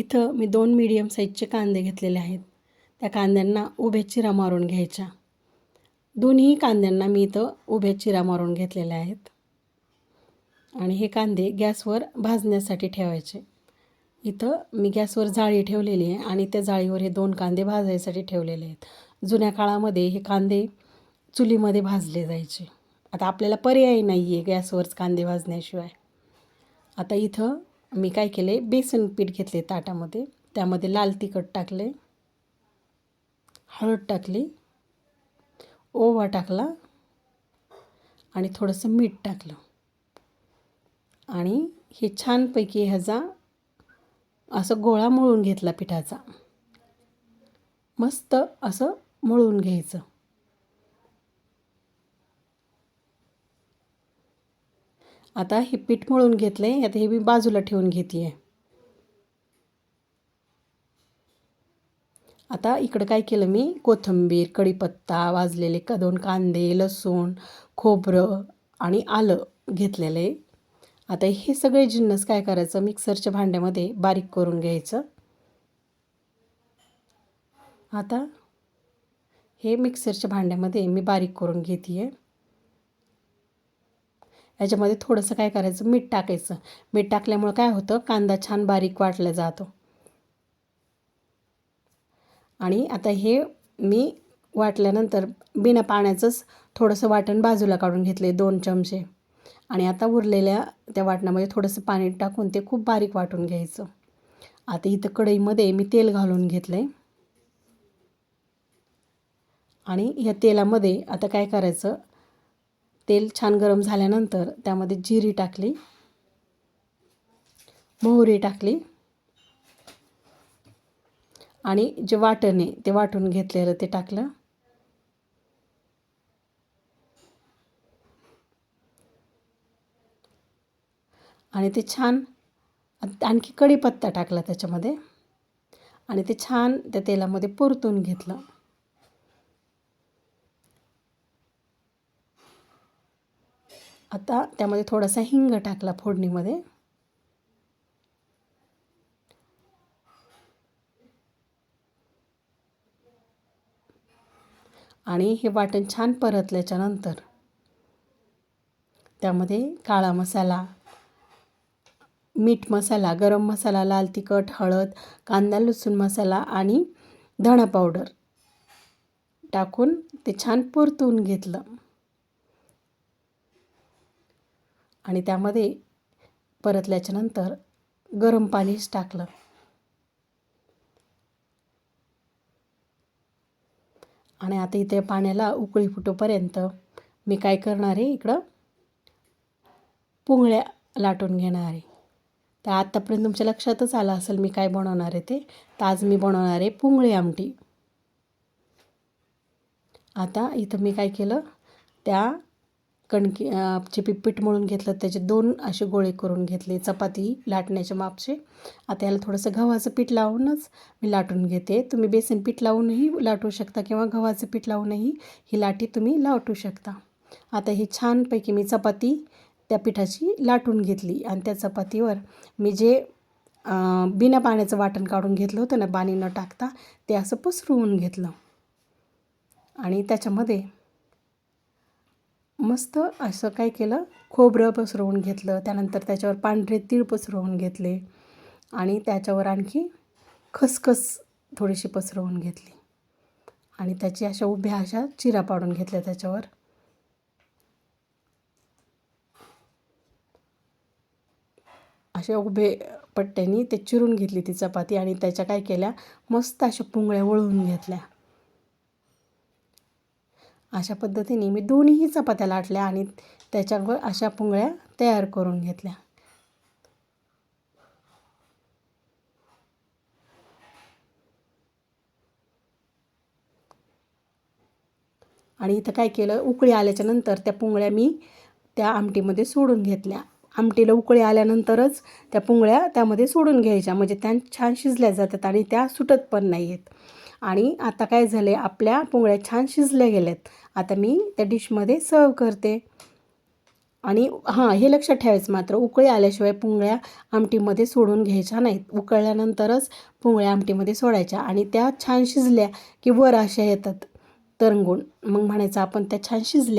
इथं मी दोन मीडियम साईजचे कांदे घेतलेले आहेत. त्या कांद्यांना उभ्या चिरा मारून घ्यायच्या. दोन्ही कांद्यांना मी इथं उभ्या चिरा मारून घेतलेल्या आहेत. आणि हे कांदे गॅसवर भाजण्यासाठी ठेवायचे. इथं मी गॅसवर जाळी ठेवलेली आहे आणि त्या जाळीवर हे दोन कांदे भाजायसाठी ठेवलेले आहेत. जुन्या काळामध्ये हे कांदे चुलीमध्ये भाजले जायचे. आता आपल्याला पर्याय नाही आहे गॅसवरच कांदे भाजण्याशिवाय. आता इथं मी काय केले? बेसन पीठ घेतले ताटामध्ये. त्यामध्ये लाल तिखट टाकले. हळद टाकली. ओवा टाकला. आणि थोडंसं मीठ टाकलं. आणि हे छानपैकी ह्याचा असं गोळा मळून घेतला पिठाचा. मस्त असं मळून घ्यायचं. आता हे पीठ मळून घेतलं आहे आता हे मी बाजूला ठेवून घेते आहे आता इकडं काय केलं मी? कोथिंबीर कढीपत्ता वाजलेले क दोन कांदे लसूण खोबरं आणि आलं घेतलेलं. आहे आता हे सगळे जिन्नस काय करायचं? मिक्सरच्या भांड्यामध्ये बारीक करून घ्यायचं. आता हे मिक्सरच्या भांड्यामध्ये मी बारीक करून घेते आहे याच्यामध्ये थोडंसं काय करायचं? मीठ टाकायचं. मीठ टाकल्यामुळं काय होतं? कांदा छान बारीक वाटला जातो. आणि आता हे मी वाटल्यानंतर बिना पाण्याचंच थोडंसं वाटण बाजूला काढून घेतले दोन चमचे. आणि आता उरलेल्या त्या वाटणामध्ये थोडंसं पाणी टाकून ते खूप बारीक वाटून घ्यायचं. आता इथं कढईमध्ये मी तेल घालून घेतलं आहे आणि ह्या तेलामध्ये आता काय करायचं? तेल छान गरम झाल्यानंतर त्यामध्ये जिरी टाकली मोहरी टाकली आणि जे वाटणे ते वाटून घेतलेलं ते टाकलं. आणि ते छान आणखी कढीपत्ता टाकला त्याच्यामध्ये आणि ते छान त्या तेलामध्ये परतून घेतलं. आता त्यामध्ये थोडासा हिंग टाकला फोडणीमध्ये. आणि हे वाटण छान परतल्याच्यानंतर त्यामध्ये काळा मसाला मीठ मसाला गरम मसाला लाल तिखट हळद कांदा लसूण मसाला आणि धणा पावडर टाकून ते छान परतून घेतलं. आणि त्यामध्ये परतल्याच्यानंतर गरम पाणीच टाकलं. आणि आता इथे पाण्याला उकळी फुटोपर्यंत मी काय करणार आहे इकडं? पुंगळ्या लाटून घेणार आहे. तर आत्तापर्यंत तुमच्या लक्षातच आलं असेल मी काय बनवणार आहे ते तर आज मी बनवणार आहे पुंगळी आमटी. आता इथं मी काय केलं? त्या कणकी पी पीठ मळून घेतलं त्याचे दोन असे गोळे करून घेतले चपाती लाटण्याच्या मापचे. आता याला थोडंसं गव्हाचं पीठ लावूनच मी लाटून घेते. तुम्ही बेसन पीठ लावूनही लाटू शकता किंवा गव्हाचं पीठ लावूनही ही लाटी तुम्ही लाटू शकता. आता ही छानपैकी मी चपाती त्या पिठाची लाटून घेतली आणि त्या चपातीवर मी जे बिना पाण्याचं वाटण काढून घेतलं होतं ना पाणी न टाकता ते असं पसरवून घेतलं. आणि त्याच्यामध्ये मस्त असं काय केलं? खोबरं पसरवून घेतलं. त्यानंतर त्याच्यावर पांढरे तीळ पसरवून घेतले. आणि त्याच्यावर आणखी खसखस थोडीशी पसरवून घेतली. आणि त्याची अशा उभ्या अशा चिरा पाडून घेतल्या त्याच्यावर. अशा उभे पट्ट्यांनी ते चिरून घेतली ती चपाती आणि त्याच्या काय केल्या? मस्त अशा पुंगळ्या वळवून घेतल्या. अशा पद्धतीने मी दोन्हीही चपात्या लाटल्या आणि त्याच्यावर अशा पुंगळ्या तयार करून घेतल्या. आणि इथं काय केलं? उकळी आल्याच्यानंतर त्या पुंगळ्या मी त्या आमटीमध्ये सोडून घेतल्या. आमटीला उकळी आल्यानंतरच त्या पुंगळ्या त्यामध्ये सोडून घ्यायच्या. म्हणजे त्या छान शिजल्या जातात आणि त्या सुटत पण नाही आहेत आणि आता काय झाले आपल्या पुंगळ्या छान शिजल्या गेल्यात. आता मी त्या डिशमध्ये सर्व करते. आणि हां हे लक्षात ठेवायचं मात्र उकळी आल्याशिवाय पुंगळ्या आमटीमध्ये सोडून घ्यायच्या नाहीत. उकळल्यानंतरच पुंगळ्या आमटीमध्ये सोडायच्या आणि त्या छान शिजल्या की वर अशा येतात तरंगून. मग म्हणायचं आपण त्या छान शिजल्या